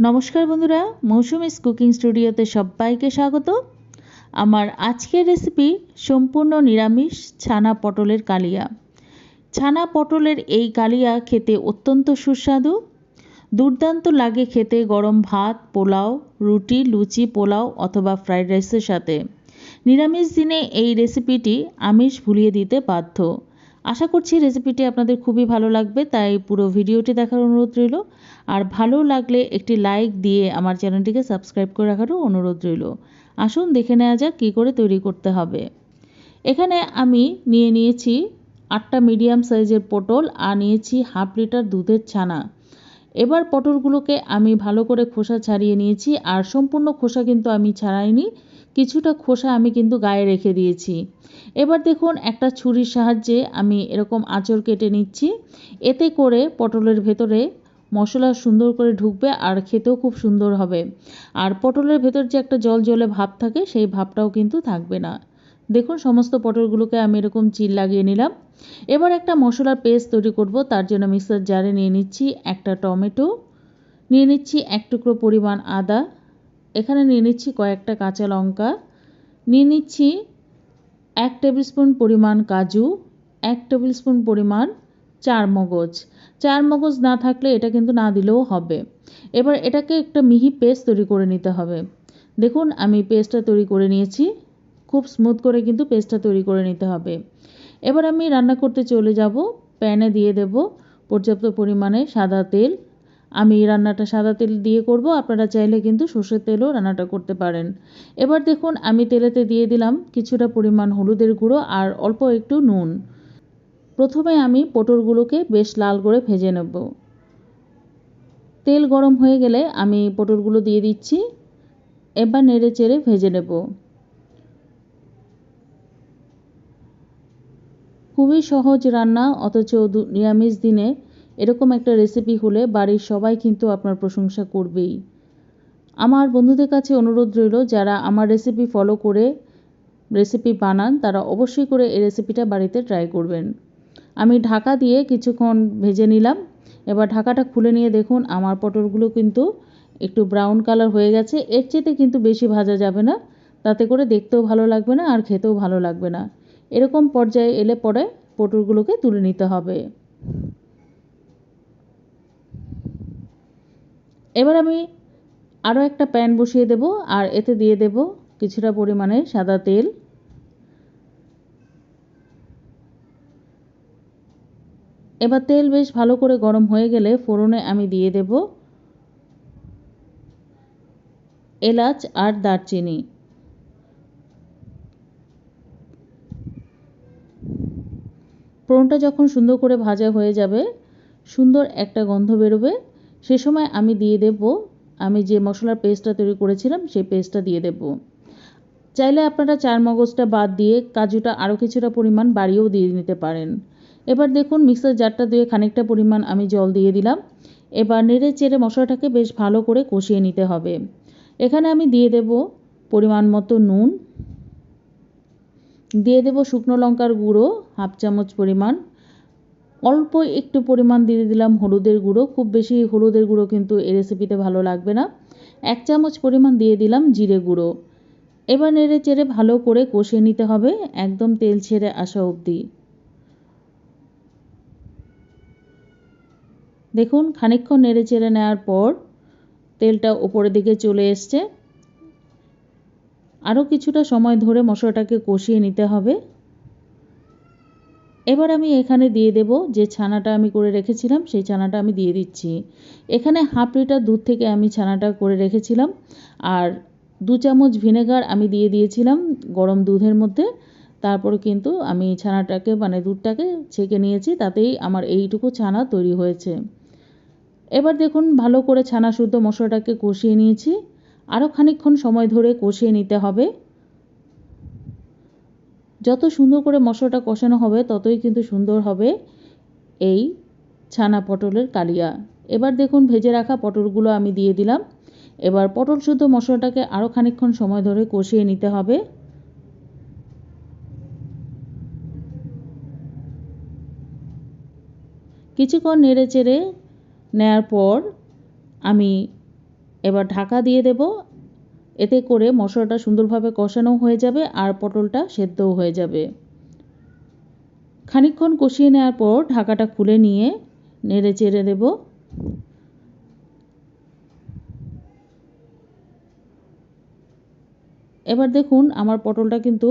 নমস্কার বন্ধুরা মৌসুমিস কুকিং স্টুডিওতে সবাইকে স্বাগত। আমার আজকের রেসিপি সম্পূর্ণ নিরামিষ ছানা পটলের কালিয়া। ছানা পটলের এই কালিয়া খেতে অত্যন্ত সুস্বাদু। দুর্দান্ত লাগে খেতে গরম ভাত, পোলাও, রুটি, লুচি, পোলাও অথবা ফ্রাইড রাইসের সাথে। নিরামিষ দিনে এই রেসিপিটি আমিষ ভুলিয়ে দিতে বাধ্য। আশা করছি রেসিপিটি আপনাদের খুবই ভালো লাগবে, তাই পুরো ভিডিওটি দেখার অনুরোধ রইল। আর ভালো লাগলে একটি লাইক দিয়ে আমার চ্যানেলটিকে সাবস্ক্রাইব করে রাখারও অনুরোধ রইল। আসুন দেখে নেওয়া যাক কী করে তৈরি করতে হবে। এখানে আমি নিয়ে নিয়েছি আটটা মিডিয়াম সাইজের পটল আর নিয়েছি হাফ লিটার দুধের ছানা। এবার পটলগুলোকে আমি ভালো করে খোসা ছাড়িয়ে নিয়েছি, আর সম্পূর্ণ খোসা কিন্তু আমি ছাড়াইনি। কিছুটা খোসা আমি কিন্তু গায়ে রেখে দিয়েছি। এবার দেখুন একটা ছুরির সাহায্যে আমি এরকম আঁচড় কেটে নিচ্ছি। এতে করে পটলের ভেতরে মশলা সুন্দর করে ঢুকবে আর খেতেও খুব সুন্দর হবে। আর পটলের ভেতর যে একটা জল জলে ভাব থাকে, সেই ভাবটাও কিন্তু থাকবে না। দেখুন সমস্ত পটলগুলোকে আমি এরকম চিল লাগিয়ে নিলাম। এবার একটা মশলার পেস্ট তৈরি করব, তার জন্য মিক্সার জারে নিয়ে নিচ্ছি একটা টমেটো। নিয়ে নিচ্ছি এক টুকরো পরিমাণ আদা। এখানে নিয়ে নিচ্ছি কয়েকটা কাঁচা লঙ্কা। নিয়ে নিচ্ছি এক টেবিল স্পুন পরিমাণ কাজু, এক টেবিল স্পুন পরিমাণ চার মগজ চার মগজ না থাকলে এটা কিন্তু না দিলেও হবে। এবার এটাকে একটা মিহি পেস্ট তৈরি করে নিতে হবে। দেখুন, আমি পেস্টটা তৈরি করে নিয়েছি। খুব স্মুথ করে কিন্তু পেস্টটা তৈরি করে নিতে হবে। এবার আমি রান্না করতে চলে যাব। প্যানে দিয়ে দেব পর্যাপ্ত পরিমাণে সাদা তেল। আমি রান্নাটা সাদা তেল দিয়ে করব, আপনারা চাইলে কিন্তু সর্ষের তেলও রান্নাটা করতে পারেন। এবার দেখুন, আমি তেলেতে দিয়ে দিলাম কিছুটা পরিমাণ হলুদের গুঁড়ো আর অল্প একটু নুন। প্রথমে আমি পটলগুলোকে বেশ লাল করে ভেজে নেব। তেল গরম হয়ে গেলে আমি পটলগুলো দিয়ে দিচ্ছি। এবার নেড়ে চেড়ে ভেজে নেব। খুবই সহজ রান্না, অথচ নিরামিষ দিনে এরকম একটা রেসিপি হলে বাড়ির সবাই কিন্তু আপনার প্রশংসা করবেই। আমার বন্ধুদের কাছে অনুরোধ রইল, যারা আমার রেসিপি ফলো করে রেসিপি বানান, তারা অবশ্যই করে এই রেসিপিটা বাড়িতে ট্রাই করবেন। আমি ঢাকা দিয়ে কিছুক্ষণ ভেজে নিলাম। এবার ঢাকাটা খুলে নিয়ে দেখুন, আমার পটলগুলো কিন্তু একটু ব্রাউন কালার হয়ে গেছে। এর চেতে কিন্তু বেশি ভাজা যাবে না। তাতে করে দেখতেও ভালো লাগবে না, আর খেতেও ভালো লাগবে না। এরকম পর্যায়ে এলে পরে পটলগুলোকে তুলে নিতে হবে। এবার আমি আরও একটা প্যান বসিয়ে দেব, আর এতে দিয়ে দেব কিছুটা পরিমাণে সাদা তেল। এবার তেল বেশ ভালো করে গরম হয়ে গেলে ফোড়নে আমি দিয়ে দেব এলাচ আর দারচিনি। ফোড়নটা যখন সুন্দর করে ভাজা হয়ে যাবে, সুন্দর একটা গন্ধ বেরোবে। সে সময় আমি দিয়ে দেব, আমি যে মশলার পেস্টটা তৈরি করেছিলাম সেই পেস্টটা দিয়ে দেব। চাইলে আপনারা চার মগজটা বাদ দিয়ে কাজুটা আরও কিছুটা পরিমাণ বাড়িয়েও দিয়ে নিতে পারেন। এবার দেখুন, মিক্সার জারটা দিয়ে খানিকটা পরিমাণ আমি জল দিয়ে দিলাম। এবার নেড়ে চেড়ে মশলাটাকে বেশ ভালো করে কষিয়ে নিতে হবে। এখানে আমি দিয়ে দেব পরিমাণ মতো নুন। দিয়ে দেব শুকনো লঙ্কার গুঁড়ো, হাফ চামচ পরিমাণ। অল্প একটু পরিমাণ দিয়ে দিলাম হলুদের গুঁড়ো। খুব বেশি হলুদের গুঁড়ো কিন্তু এই রেসিপিতে ভালো লাগবে না। এক চামচ পরিমাণ দিয়ে দিলাম জিরে গুঁড়ো। এবার নেড়ে চেড়ে ভালো করে কষিয়ে নিতে হবে একদম তেল ছেড়ে আসা অবধি। দেখুন, খানিকক্ষণ নেড়ে চেড়ে নেওয়ার পর তেলটা ওপরের দিকে চলে এসছে। আরও কিছুটা সময় ধরে মশলাটাকে কষিয়ে নিতে হবে। এবার আমি এখানে দিয়ে দেব যে ছানাটা আমি করে রেখেছিলাম, সেই ছানাটা আমি দিয়ে দিচ্ছি। এখানে হাফ লিটার দুধ থেকে আমি ছানাটা করে রেখেছিলাম, আর দু চামচ ভিনেগার আমি দিয়ে দিয়েছিলাম গরম দুধের মধ্যে। তারপরে কিন্তু আমি ছানাটাকে মানে দুধটাকে ছেঁকে নিয়েছি, তাতেই আমার এইটুকু ছানা তৈরি হয়েছে। এবার দেখুন, ভালো করে ছানা শুদ্ধ মশলাটাকে কষিয়ে নিয়েছি। আরও খানিকক্ষণ সময় ধরে কষিয়ে নিতে হবে। যত সুন্দর করে মশলাটা কষানো হবে, ততই কিন্তু সুন্দর হবে এই ছানা পটলের কালিয়া। এবার দেখুন ভেজে রাখা পটলগুলো আমি দিয়ে দিলাম। এবার পটল শুদ্ধ মশলাটাকে আরও খানিকক্ষণ সময় ধরে কষিয়ে নিতে হবে। কিছুক্ষণ নেড়ে চেড়ে নেয়ার পর আমি এবার ঢাকা দিয়ে দেব। এতে করে মশলাটা সুন্দরভাবে কষানো হয়ে যাবে আর পটলটা সেদ্ধও হয়ে যাবে। খানিকক্ষণ কষিয়ে নেওয়ার পর ঢাকাটা খুলে নিয়ে নেড়ে চেড়ে দেব। এবার দেখুন আমার পটলটা কিন্তু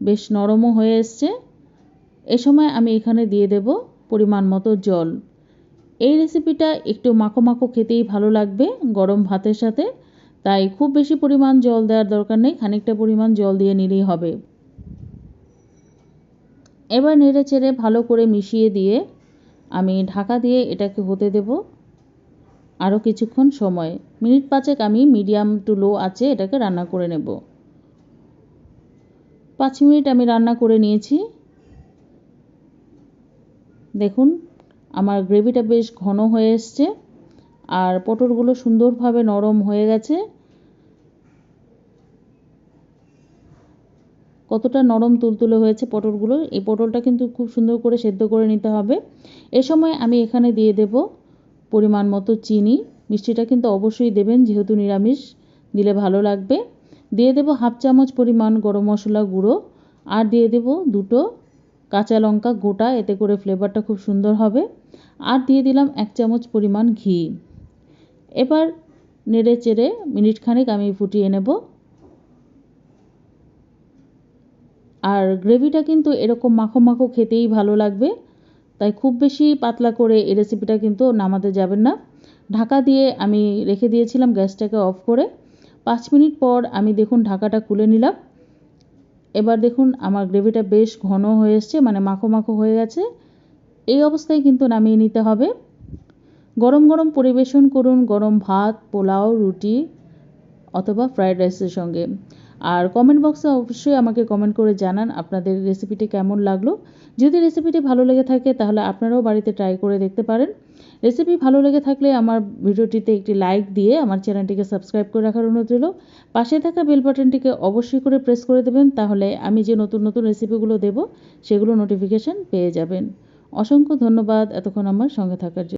বেশ নরমও হয়ে এসছে। এ সময় আমি এখানে দিয়ে দেব পরিমাণ মতো জল। এই রেসিপিটা একটু মাখো মাখো খেতেই ভালো লাগবে গরম ভাতের সাথে। তাই খুব বেশি পরিমাণ জল দেওয়ার দরকার নেই, খানিকটা পরিমাণ জল দিয়ে নিলেই হবে। এবার নেড়ে চেড়ে ভালো করে মিশিয়ে দিয়ে আমি ঢাকা দিয়ে এটাকে হতে দেব আরও কিছুক্ষণ সময়। মিনিট পাঁচেক আমি মিডিয়াম টু লো আছে এটাকে রান্না করে নেব। পাঁচ মিনিট আমি রান্না করে নিয়েছি। দেখুন, আমার গ্রেভিটা বেশ ঘন হয়ে এসছে। আর পটলগুলো সুন্দরভাবে নরম হয়ে গেছে। কতটা নরম তুলতুলে হয়েছে পটলগুলো, এই পটলটা কিন্তু খুব সুন্দর করে সেদ্ধ করে নিতে হবে। এ সময় আমি এখানে দিয়ে দেব পরিমাণ মতো চিনি। মিষ্টিটা কিন্তু অবশ্যই দেবেন, যেহেতু নিরামিষ, দিলে ভালো লাগবে। দিয়ে দেব হাফ চামচ পরিমাণ গরম মশলা গুঁড়ো, আর দিয়ে দেব দুটো কাঁচা লঙ্কা গোটা, এতে করে ফ্লেভারটা খুব সুন্দর হবে। আর দিয়ে দিলাম এক চামচ পরিমাণ ঘি। এবার নেড়ে চেড়ে মিনিট খানেক আমি ফুটিয়ে নেব। আর গ্রেভিটা কিন্তু এরকম মাখো মাখো খেতেই ভালো লাগবে, তাই খুব বেশি পাতলা করে এই রেসিপিটা কিন্তু নামাতে যাবেন না। ঢাকা দিয়ে আমি রেখে দিয়েছিলাম গ্যাসটাকে অফ করে। পাঁচ মিনিট পর আমি দেখুন ঢাকাটা খুলে নিলাম। এবার দেখুন আমার গ্রেভিটা বেশ ঘন হয়ে এসছে মানে মাখো মাখো হয়ে গেছে। এই অবস্থায় কিন্তু নামিয়ে নিতে হবে। গরম গরম পরিবেশন করুন, গরম ভাত, পোলাও, রুটি অথবা ফ্রায়েড রাইসের সঙ্গে। আর কমেন্ট বক্সে অবশ্যই আমাকে কমেন্ট করে জানান আপনাদের রেসিপিটি কেমন লাগল। যদি রেসিপিটি ভালো লেগে থাকে তাহলে আপনারাও বাড়িতে ট্রাই করে দেখতে পারেন। রেসিপি ভালো লেগে থাকলে আমার ভিডিওটিতে একটি লাইক দিয়ে আমার চ্যানেলটিকে সাবস্ক্রাইব করে রাখার অনুরোধ রইল। পাশে থাকা বেল বাটনটিকে অবশ্যই করে প্রেস করে দেবেন, তাহলে আমি যে নতুন নতুন রেসিপিগুলো দেব, সেগুলো নোটিফিকেশান পেয়ে যাবেন। অসংখ্য ধন্যবাদ এতক্ষণ আমার সঙ্গে থাকার জন্য।